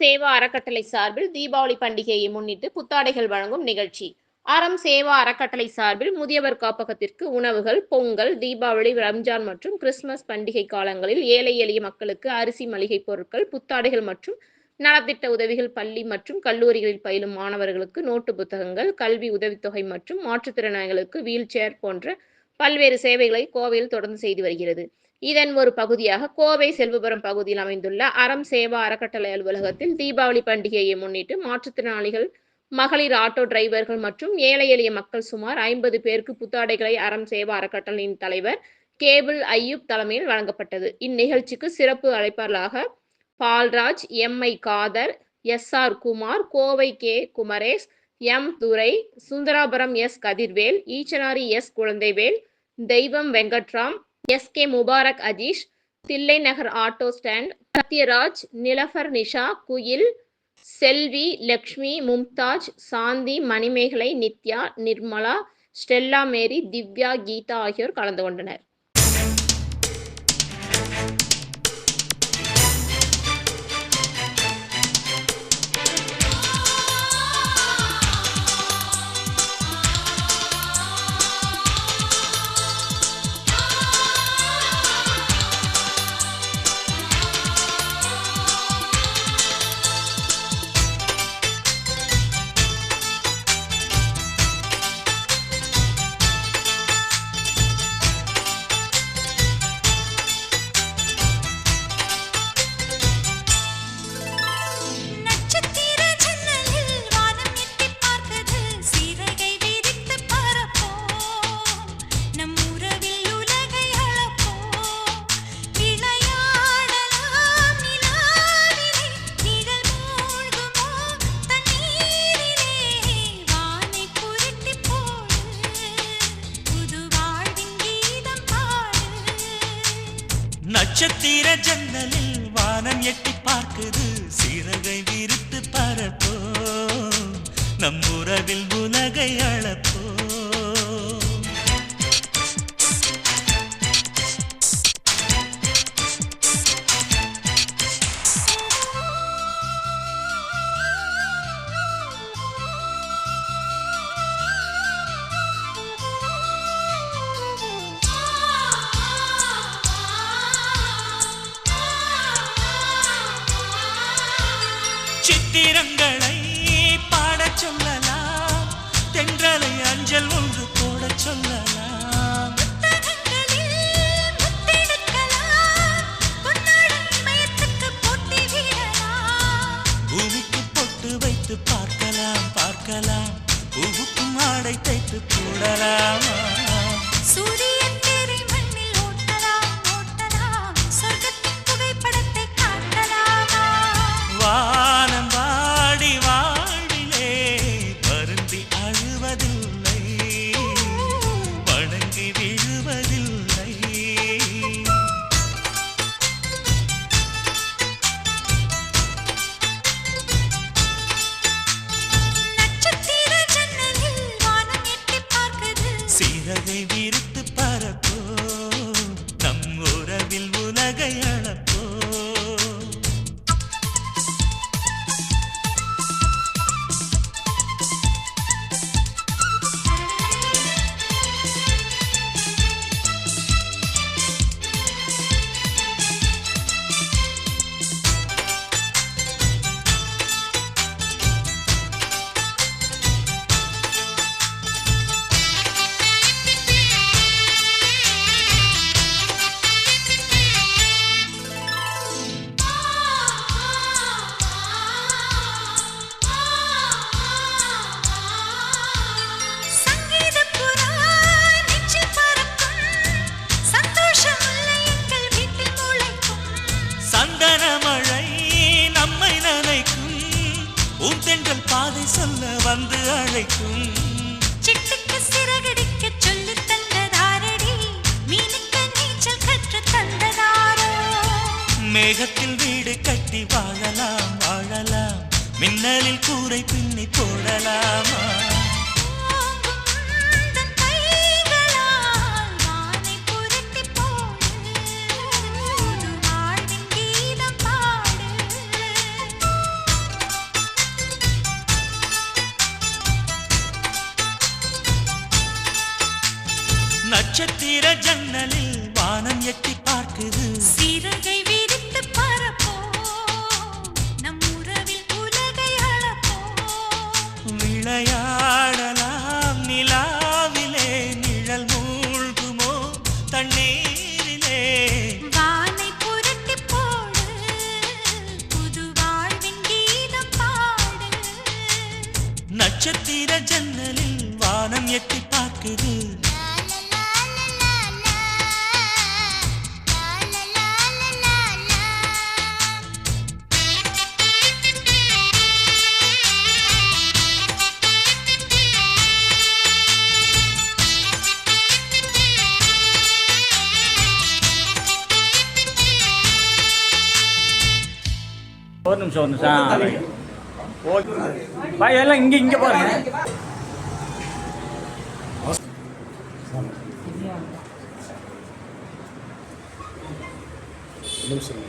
சேவா அறக்கட்டளை சார்பில் தீபாவளி பண்டிகையை முன்னிட்டு புத்தாடைகள் வழங்கும் நிகழ்ச்சி. அறம் சேவா அறக்கட்டளை சார்பில் முதியவர் காப்பகத்திற்கு உணவுகள் பொங்கல் தீபாவளி ரம்ஜான் மற்றும் கிறிஸ்துமஸ் பண்டிகை காலங்களில் ஏழை எளிய மக்களுக்கு அரிசி மளிகை பொருட்கள் புத்தாடைகள் மற்றும் நலத்திட்ட உதவிகள் பள்ளி மற்றும் கல்லூரிகளில் பயிலும் மாணவர்களுக்கு நோட்டு புத்தகங்கள் கல்வி உதவித்தொகை மற்றும் மாற்றுத்திறனாளிகளுக்கு வீல் சேர் போன்ற பல்வேறு சேவைகளை கோவையில் தொடர்ந்து செய்து வருகிறது. இதன் ஒரு பகுதியாக கோவை செல்வபுரம் பகுதியில் அமைந்துள்ள அறம் சேவா அறக்கட்டளை அலுவலகத்தில் தீபாவளி பண்டிகையை முன்னிட்டு மாற்றுத்திறனாளிகள் மகளிர் ஆட்டோ டிரைவர்கள் மற்றும் ஏழை எளிய மக்கள் சுமார் ஐம்பது பேருக்கு புத்தாடைகளை அறம் சேவா அறக்கட்டளையின் தலைவர் கேபிள் ஐயூப் தலைமையில் வழங்கப்பட்டது. இந்நிகழ்ச்சிக்கு சிறப்பு அழைப்பாளராக Balraj M. I. Khader S. R. Kumar Kovai K. Kumaresh M. Durai Sundarapuram S. Kathirvel Eachanari S. Kuzhandaivel Deivam Venkatram S K Mubarak Ajeesh Thillai Nagar auto stand Sathyaraj Nilofar Nisha Kuyil Selvi Lakshmi Mumtaz Shanthi Manimegalai Nithya Nirmala Stella Mary Divya Geetha ஆகியோர் கலந்து கொண்டனர். நட்சத்திர ஜன்னலில் வானம் எட்டி பார்க்குது. சீரகை விரித்து பரப்போ நம் உறவில் உலகை அளப்போ சித்திரங்களை பாடச் சொல்லலாம். தென்றலை அஞ்சல் ஒன்று போடச் சொல்லலாம். பூமிக்கு பொட்டு வைத்து பார்க்கலாம் பார்க்கலாம். பூவுக்கும் ஆடை தைத்து போடலாமா? சூரிய உலகை தென்றல் பாதை சொல்ல வந்து அழைக்கும். சிட்டுக்கு சிறகடிக்கச் சொல்லித் தந்ததாரடி மீனுக்கு நீச்சல் கற்றுத் தந்ததாரோ? மேகத்தில் வீடு கட்டி வாழலாம் வாழலாம். மின்னலில் கூரை பின்னி போடலாமா? நட்சத்திர ஜன்னலில் வானம் எட்டி பார்க்குது. சிறகை விரித்து பறப்போம் நம் உறவில் உலகை அளப்போம். விளையாடலாம் நிலாவிலே நிழல் மூழ்குமோ தண்ணீரிலே. வானை புரட்டி போடு புது வாழ்வின் கீதம் பாடு. நட்சத்திர ஜன்னலில் வானம் எட்டி பார்க்குது. ஒரு நிமிஷம் ஒரு நிமிஷம். ஓகே பாய் எல்லாம் இங்கே இங்கே பாருங்க. நிமிஷம்